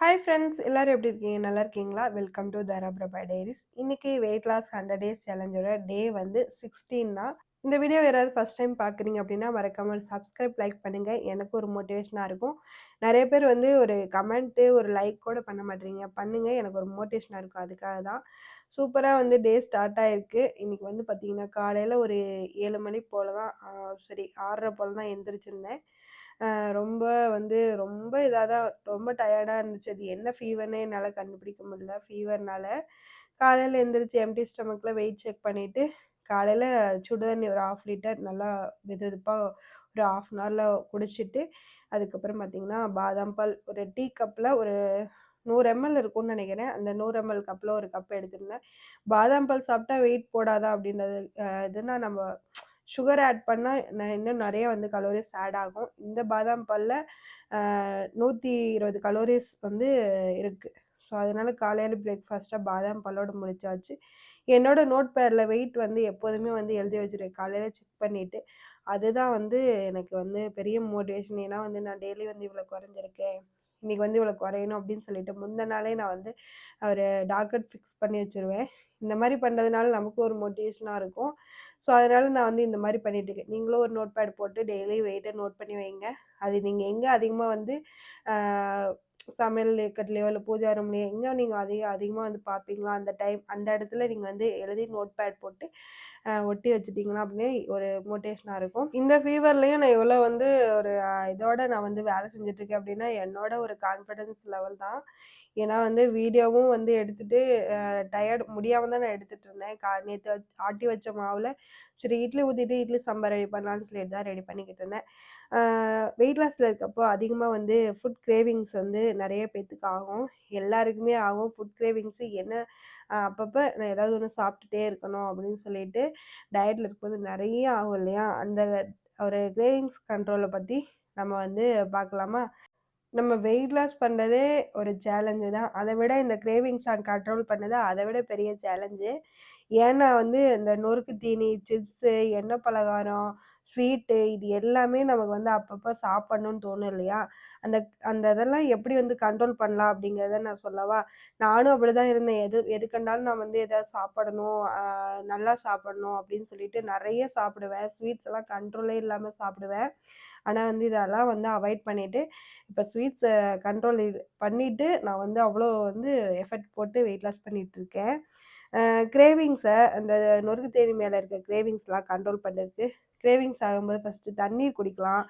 Hi friends எல்லோரும் எப்படி இருக்கீங்க? நல்லா இருக்கீங்களா? வெல்கம் டு தராபிரபா டைரிஸ் இன்றைக்கி வெயிட் லாஸ் ஹண்ட்ரட் டேஸ் சேலஞ்சோட டே வந்து சிக்ஸ்டீன் தான். இந்த வீடியோ யாராவது ஃபஸ்ட் டைம் பார்க்குறீங்க அப்படின்னா மறக்காமல் சப்ஸ்கிரைப் லைக் பண்ணுங்கள் எனக்கு ஒரு மோட்டிவேஷனாக இருக்கும். நிறைய பேர் வந்து ஒரு கமெண்ட்டு ஒரு லைக் கூட பண்ண மாட்டீங்க பண்ணுங்கள் எனக்கு ஒரு மோட்டிவேஷனாக இருக்கும். அதுக்காக தான். சூப்பராக வந்து டே ஸ்டார்ட் ஆகிருக்கு இன்றைக்கி வந்து பார்த்திங்கன்னா காலையில் ஒரு ஏழு மணி போல் தான் சரி ஆறரை போல் தான் எந்திரிச்சிருந்தேன் ரொம்ப வந்து ரொம்ப இதாக தான் ரொம்ப டயர்டாக இருந்துச்சு. அது என்ன ஃபீவர்னே என்னால் கண்டுபிடிக்க முடியல. ஃபீவர்னால் காலையில் எழுந்திரிச்சி எம்டி ஸ்டமக்கில் வெயிட் செக் பண்ணிவிட்டு காலையில் சுடு தண்ணி ஒரு ஆஃப் லிட்டர் நல்லா வெது வெதுப்பாக ஒரு ஆஃப் அன் ஹவரில் குடிச்சிட்டு அதுக்கப்புறம் பார்த்திங்கன்னா பாதாம் பால் ஒரு டீ கப்பில் ஒரு நூறு எம்எல் இருக்கும்னு நினைக்கிறேன். அந்த நூறு எம்எல் கப்பில் ஒரு கப் எடுத்திருந்தேன். பாதாம் பால் சாப்பிட்டா வெயிட் போடாதா அப்படின்றது இதுனா நம்ம சுகர் ஆட் பண்ணால் இன்னும் நிறைய வந்து கலோரிஸ் ஆட் ஆகும். இந்த பாதாம் பாலில் நூற்றி இருபது கலோரிஸ் வந்து இருக்குது ஸோ அதனால் காலையில் பிரேக்ஃபாஸ்ட்டாக பாதாம் பாலோடு முடிச்சாச்சு. என்னோடய நோட் பேரில் வெயிட் வந்து எப்போதுமே வந்து எழுதி வச்சுருக்கேன் காலையில் செக் பண்ணிவிட்டு அதுதான் வந்து எனக்கு வந்து பெரிய மோட்டிவேஷன் ஏன்னா வந்து நான் டெய்லி வந்து இவ்வளோ குறைஞ்சிருக்கேன். இன்றைக்கி வந்து இவ்வளோ குறையணும் அப்படின்னு சொல்லிட்டு முந்தின நாளே நான் வந்து ஒரு டாக்டர் ஃபிக்ஸ் பண்ணி வச்சுருவேன். இந்த மாதிரி பண்ணுறதுனால நமக்கு ஒரு மோட்டிவேஷனாக இருக்கும். ஸோ அதனால் நான் வந்து இந்த மாதிரி பண்ணிகிட்ருக்கேன் நீங்களும் ஒரு நோட் பேட் போட்டு டெய்லி வெயிட்டை நோட் பண்ணி வைங்க. அது நீங்கள் எங்கே அதிகமாக வந்து சமையல் கட்டிலையோ இல்லை பூஜா ரூம்லையோ எங்கே நீங்கள் அதிக அதிகமாக வந்து பார்ப்பீங்களோ அந்த டைம் அந்த இடத்துல நீங்கள் வந்து எழுதி நோட் பேட் போட்டு ஒட்டி வச்சுட்டிங்கன்னா அப்படின்னே ஒரு மோட்டிவேஷனாக இருக்கும். இந்த ஃபீவர்லேயும் நான் எவ்வளோ வந்து ஒரு இதோட நான் வந்து வேலை செஞ்சுட்ருக்கேன் அப்படின்னா என்னோட ஒரு கான்ஃபிடென்ஸ் லெவல் தான். ஏன்னா வந்து வீடியோவும் வந்து எடுத்துகிட்டு டயர்ட் முடியாமல் தான் நான் எடுத்துகிட்டு இருந்தேன். கா நேற்று ஆட்டி வச்ச மாவில் சரி இட்லி ஊற்றிட்டு இட்லி சாம்பார் ரெடி பண்ணலான்னு சொல்லிட்டு தான் ரெடி பண்ணிக்கிட்டு இருந்தேன். வெயிட் லாஸில் இருக்கப்போ அதிகமாக வந்து ஃபுட் கிரேவிங்ஸ் வந்து நிறைய பேத்துக்கு ஆகும். எல்லாருக்குமே ஆகும். ஃபுட் கிரேவிங்ஸு என்ன அப்பப்போ நான் ஏதாவது ஒன்று சாப்பிட்டுட்டே இருக்கணும் அப்படின்னு சொல்லிட்டு டயட்டில் இருக்கும்போது நிறைய ஆகும் இல்லையா? அந்த ஒரு கிரேவிங்ஸ் கண்ட்ரோலை பற்றி நம்ம வந்து பார்க்கலாமா? நம்ம வெயிட் லாஸ் பண்ணுறதே ஒரு சேலஞ்சு தான். அதை விட இந்த கிரேவிங்ஸை கண்ட்ரோல் பண்ணது அதை விட பெரிய சேலஞ்சு ஏன்னா வந்து இந்த நொறுக்கு தீனி சிப்ஸு எண்ணெய் பலகாரம் ஸ்வீட்டு இது எல்லாமே நமக்கு வந்து அப்பப்போ சாப்பிட்ணுன்னு தோணும் இல்லையா? அந்த அந்த இதெல்லாம் எப்படி வந்து கண்ட்ரோல் பண்ணலாம் அப்படிங்கிறத நான் சொல்லவா? நானும் அப்படி தான் இருந்தேன். எது எது கண்டாலும் நான் வந்து எதாவது சாப்பிடணும் நல்லா சாப்பிடணும் அப்படின்னு சொல்லிட்டு நிறைய சாப்பிடுவேன். ஸ்வீட்ஸ் எல்லாம் கண்ட்ரோலே இல்லாமல் சாப்பிடுவேன். ஆனால் வந்து இதெல்லாம் வந்து அவாய்ட் பண்ணிவிட்டு இப்போ ஸ்வீட்ஸை கண்ட்ரோல் பண்ணிவிட்டு நான் வந்து அவ்வளோ வந்து எஃபர்ட் போட்டு வெயிட் லாஸ் பண்ணிகிட்ருக்கேன் கிரேவிங்ஸை அந்த நொறுக்கு தேனி மேலே இருக்க கிரேவிங்ஸ்லாம் கண்ட்ரோல் பண்ணுறதுக்கு கிரேவிங்ஸ் ஆகும்போது ஃபஸ்ட்டு தண்ணீர் குடிக்கலாம்.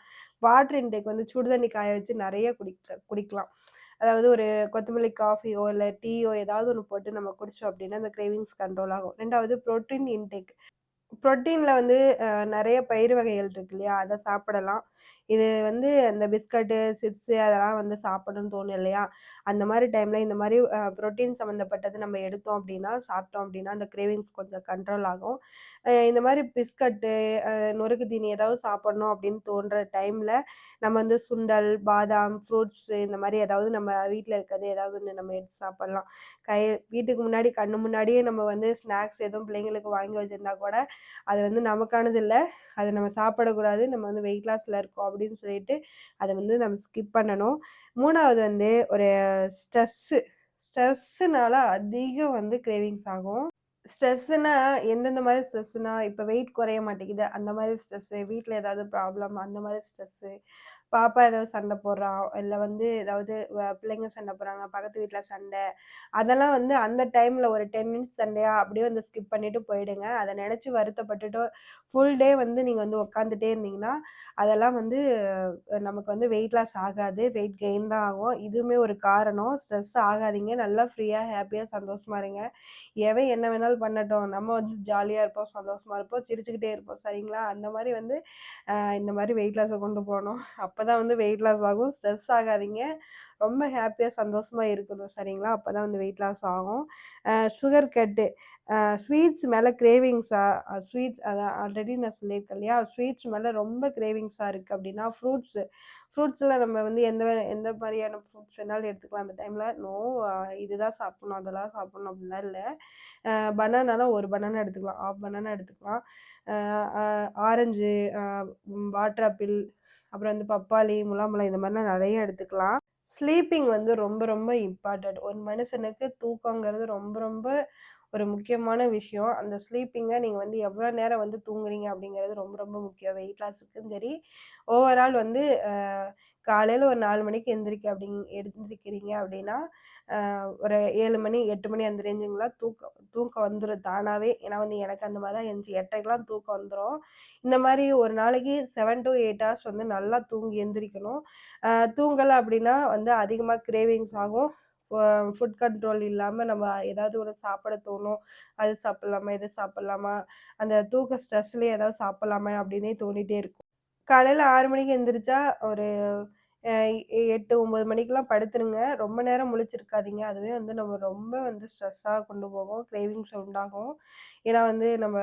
வாட்டர் இன்டேக் வந்து சுடு தண்ணி காய வச்சு நிறைய குடிக்க குடிக்கலாம். அதாவது ஒரு கொத்தமல்லி காஃபியோ இல்லை டீயோ ஏதாவது ஒன்று போட்டு நம்ம குடித்தோம் அப்படின்னா அந்த கிரேவிங்ஸ் கண்ட்ரோல் ஆகும். ரெண்டாவது ப்ரோட்டீன் இன்டேக் ப்ரோட்டீனில் வந்து நிறைய பயிர் வகைகள் இருக்கு இல்லையா? அதை சாப்பிடலாம். இது வந்து அந்த பிஸ்கட்டு சிப்ஸு அதெல்லாம் வந்து சாப்பிடணும்னு தோணும் இல்லையா? அந்த மாதிரி டைமில் இந்த மாதிரி ப்ரோட்டீன் சம்மந்தப்பட்டது நம்ம எடுத்தோம் அப்படின்னா சாப்பிட்டோம் அப்படின்னா அந்த கிரேவிங்ஸ் கொஞ்சம் கண்ட்ரோல் ஆகும். இந்த மாதிரி பிஸ்கட்டு நொறுக்கு தீனி ஏதாவது சாப்பிட்ணும் அப்படின்னு தோன்ற டைமில் நம்ம வந்து சுண்டல் பாதாம் ஃப்ரூட்ஸு இந்த மாதிரி ஏதாவது நம்ம வீட்டில் இருக்கிறது ஏதாவது ஒன்று நம்ம எடுத்து சாப்பிட்லாம். கை வீட்டுக்கு முன்னாடி கண்ணு முன்னாடியே நம்ம வந்து ஸ்நாக்ஸ் எதுவும் பிள்ளைங்களுக்கு வாங்கி வச்சுருந்தா கூட அது வந்து நமக்கானது இல்லை. அதை நம்ம சாப்பிடக்கூடாது. நம்ம வந்து வெயிட் லாஸில் இருக்கோம் அப்படின்னு சொல்லிட்டு அதை வந்து நம்ம ஸ்கிப் பண்ணணும். மூணாவது வந்து ஒரு ஸ்ட்ரெஸ்ஸு ஸ்ட்ரெஸ்ஸுனால அதிகம் வந்து கிரேவிங்ஸ் ஆகும். ஸ்ட்ரெஸ்ஸுனா எந்தெந்த மாதிரி ஸ்ட்ரெஸ்ஸுனா இப்போ வெயிட் குறைய மாட்டேங்குது. அந்த மாதிரி ஸ்ட்ரெஸ்ஸு வீட்டில் ஏதாவது ப்ராப்ளம் அந்த மாதிரி ஸ்ட்ரெஸ்ஸு பாப்பா ஏதாவது சண்டை போடுறான் இல்லை வந்து ஏதாவது பிள்ளைங்க சண்டை போடுறாங்க பக்கத்து வீட்டில் சண்டை அதெல்லாம் வந்து அந்த டைமில் ஒரு டென் மினிட்ஸ் சண்டையா அப்படியே வந்து ஸ்கிப் பண்ணிவிட்டு போயிடுங்க. அதை நினச்சி வருத்தப்பட்டுட்டு ஃபுல் டே வந்து நீங்கள் வந்து உட்காந்துட்டே இருந்தீங்கன்னா அதெல்லாம் வந்து நமக்கு வந்து வெயிட் லாஸ் ஆகாது வெயிட் கெயின் தான் ஆகும். இதுவுமே ஒரு காரணம். ஸ்ட்ரெஸ் ஆகாதீங்க. நல்லா ஃப்ரீயாக ஹாப்பியாக சந்தோஷமாக இருங்க. எவன் என்ன வேணாலும் பண்ணட்டும். நம்ம வந்து ஜாலியாக இருப்போம் சந்தோஷமாக இருப்போம் சிரிச்சுக்கிட்டே இருப்போம். சரிங்களா? அந்த மாதிரி வந்து இந்த மாதிரி வெயிட் லாஸை கொண்டு போகணும். அப்போ அப்போ தான் வந்து வெயிட் லாஸ் ஆகும். ஸ்ட்ரெஸ் ஆகாதீங்க. ரொம்ப ஹாப்பியாக சந்தோஷமாக இருக்கணும். சரிங்களா? அப்போ தான் வந்து வெயிட் லாஸ் ஆகும். சுகர் கட்டு ஸ்வீட்ஸ் மேலே கிரேவிங்ஸாக ஸ்வீட்ஸ் அதான் ஆல்ரெடி நான் சொல்லியிருக்கேன் இல்லையா? ஸ்வீட்ஸ் மேலே ரொம்ப கிரேவிங்ஸாக இருக்குது அப்படின்னா ஃப்ரூட்ஸு ஃப்ரூட்ஸில் நம்ம வந்து எந்த எந்த மாதிரியான ஃப்ரூட்ஸ் வேணாலும் எடுத்துக்கலாம். அந்த டைமில் நோ இதுதான் சாப்பிட்ணும் அதெல்லாம் சாப்பிட்ணும் அப்படிலாம் இல்லை. பனானாலாம் ஒரு பனானா எடுத்துக்கலாம். ஆஃப் பனானா எடுத்துக்கலாம். ஆரஞ்சு வாட்டர் ஆப்பிள் அப்புறம் வந்து பப்பாளி முலாம்பழம் இந்த மாதிரிலாம் நிறைய எடுத்துக்கலாம் ஸ்லீப்பிங் வந்து ரொம்ப ரொம்ப இம்பார்ட்டன்ட். ஒரு மனுஷனுக்கு தூக்கங்கிறது ரொம்ப ரொம்ப ஒரு முக்கியமான விஷயம். அந்த ஸ்லீப்பிங்கை நீங்கள் வந்து எவ்வளோ நேரம் வந்து தூங்குறீங்க அப்படிங்கிறது ரொம்ப ரொம்ப முக்கியம். வெயிட் லாஸுக்கும் சரி, ஓவரால் வந்து காலையில் ஒரு நாலு மணிக்கு எந்திரிக்க அப்படிங் எந்திரிக்கிறீங்க அப்படின்னா, ஒரு ஏழு மணி, எட்டு மணி அந்த ரேஞ்சுங்கலாம் தூக்கம் தூக்கம் வந்துடும் தானாவே. ஏன்னா வந்து எனக்கு அந்த மாதிரி தான் இருந்துச்சு. 8:30க்கெல்லாம் தூக்கம் வந்துடும் இந்த மாதிரி ஒரு நாளைக்கு செவன் டூ எயிட் ஹார்ஸ் வந்து நல்லா தூங்கி எந்திரிக்கணும். தூங்கலை அப்படின்னா வந்து அதிகமாக கிரேவிங்ஸ் ஆகும். ஃபுட் கண்ட்ரோல் இல்லாமல் நம்ம ஏதாவது ஒரு சாப்பிட தோணும். அது சாப்பிட்லாமா இது சாப்பிட்லாமா அந்த தூக்க ஸ்ட்ரெஸ்லேயே ஏதாவது சாப்பிட்லாமா அப்படின்னே தோணிகிட்டே இருக்கும். காலையில் ஆறு மணிக்கு எந்திரிச்சா ஒரு எட்டு ஒம்பது மணிக்கெலாம் படுத்துருங்க. ரொம்ப நேரம் முழிச்சிருக்காதீங்க. அதுவே வந்து நம்ம ரொம்ப வந்து ஸ்ட்ரெஸ்ஸாக கொண்டு போகும். கிரேவிங்ஸ் உண்டாகும். ஏன்னா வந்து நம்ம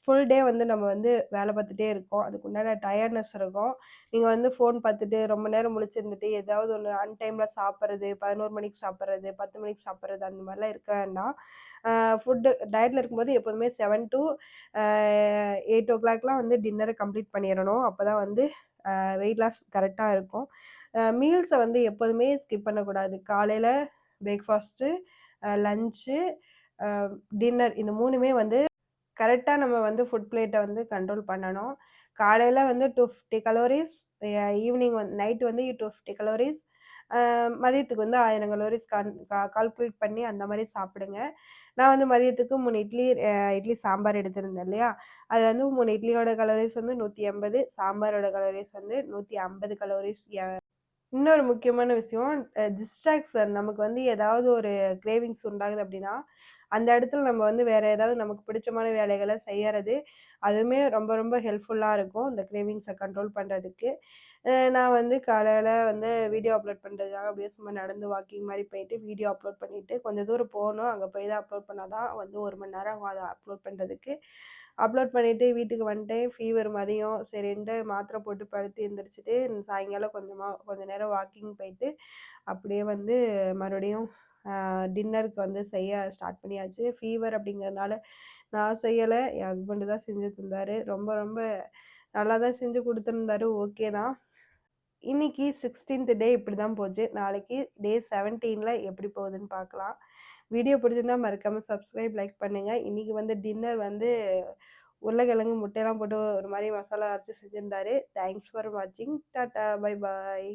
ஃபுல் டே வந்து நம்ம வந்து வேலை பார்த்துட்டே இருக்கோம். அதுக்கு உண்டான டயர்ட்னஸ் இருக்கும். நீங்கள் வந்து ஃபோன் பார்த்துட்டு ரொம்ப நேரம் முழிச்சிருந்துட்டு, ஏதாவது ஒன்று அன்டைமில் சாப்பிட்றது பதினோரு மணிக்கு சாப்பிட்றது பத்து மணிக்கு சாப்பிட்றது அந்த மாதிரிலாம் இருக்க வேண்டாம். ஃபுட்டு டயட்டில் இருக்கும்போது எப்போதுமே 7 டூ அ 8:00லாம் வந்து டின்னரை கம்ப்ளீட் பண்ணிடணும் அப்போ தான் வந்து வெயிட் லாஸ் கரெக்டாக இருக்கும். மீல்ஸை வந்து எப்போதுமே ஸ்கிப் பண்ணக்கூடாது. காலையில் பிரேக்ஃபாஸ்ட்டு, லஞ்சு டின்னர் இந்த மூணுமே வந்து கரெக்டாக நம்ம வந்து ஃபுட் பிளேட்டை வந்து கண்ட்ரோல் பண்ணணும். காலையில் வந்து 250 கலோரிஸ், ஈவினிங் வந்து நைட் வந்து 250 கலோரிஸ், மதியத்துக்கு வந்து ஆயிரம் கலோரிஸ் கான் கால்குலேட் பண்ணி அந்த மாதிரி சாப்பிடுங்க. நான் வந்து மதியத்துக்கு மூணு இட்லி இட்லி சாம்பார் எடுத்திருந்தேன் இல்லையா? அது வந்து மூணு இட்லியோட கலோரிஸ் வந்து 180, சாம்பாரோட கலோரிஸ் வந்து 150 கலோரிஸ். இன்னொரு முக்கியமான விஷயம், அ டிஸ்ட்ராக்ஷன் நமக்கு வந்து ஏதாவது ஒரு கிரேவிங்ஸ் உண்டாகுது அப்படின்னா, அந்த இடத்துல நம்ம வந்து வேற ஏதாவது நமக்கு பிடிச்சமான வேலைகளை செய்யறது, அதுவுமே ரொம்ப ரொம்ப ஹெல்ப்ஃபுல்லாக இருக்கும். இந்த கிரேவிங்ஸை கண்ட்ரோல் பண்ணுறதுக்கு நான் வந்து காலையில் வந்து வீடியோ அப்லோட் பண்ணுறதுக்காக அப்படியே சும்மா நடந்து வாக்கிங் மாதிரி போயிட்டு வீடியோ அப்லோட் பண்ணிட்டு, கொஞ்சம் தூரம் போகணும் அங்கே போய் தான் அப்லோட் பண்ணால் தான் வந்து ஒரு மணி நேரம் ஆகும் அதை அப்லோட் பண்ணுறதுக்கு அப்லோட் பண்ணிவிட்டு வீட்டுக்கு வந்துட்டேன். ஃபீவர் மதியம் சரின்ட்டு மாத்திரை போட்டு படுத்து எழுந்திரிச்சிட்டு சாயங்காலம் கொஞ்சமாக கொஞ்ச நேரம் வாக்கிங் போயிட்டு, அப்படியே வந்து மறுபடியும் டின்னருக்கு வந்து செய்ய ஸ்டார்ட் பண்ணியாச்சு. ஃபீவர் அப்படிங்கிறதுனால நான் செய்யலை என் ஹஸ்பண்டு தான் செஞ்சு தந்தார் ரொம்ப ரொம்ப நல்லா தான் செஞ்சு கொடுத்துருந்தாரு ஓகே தான். இன்னைக்கு 16த் டே இப்படி தான் போச்சு. நாளைக்கு டே 17ல எப்படி போகுதுன்னு பார்க்கலாம். வீடியோ பிடிச்சிருந்தா மறக்காமல் சப்ஸ்கிரைப், லைக் பண்ணுங்கள் இன்றைக்கி வந்து டின்னர் வந்து உருளைக்கிழங்கு, முட்டையெல்லாம் போட்டு ஒரு மாதிரி மசாலா அரைச்சு செஞ்சுருந்தாரு தேங்க்ஸ் ஃபார் வாட்சிங். டாட்டா. Bye bye.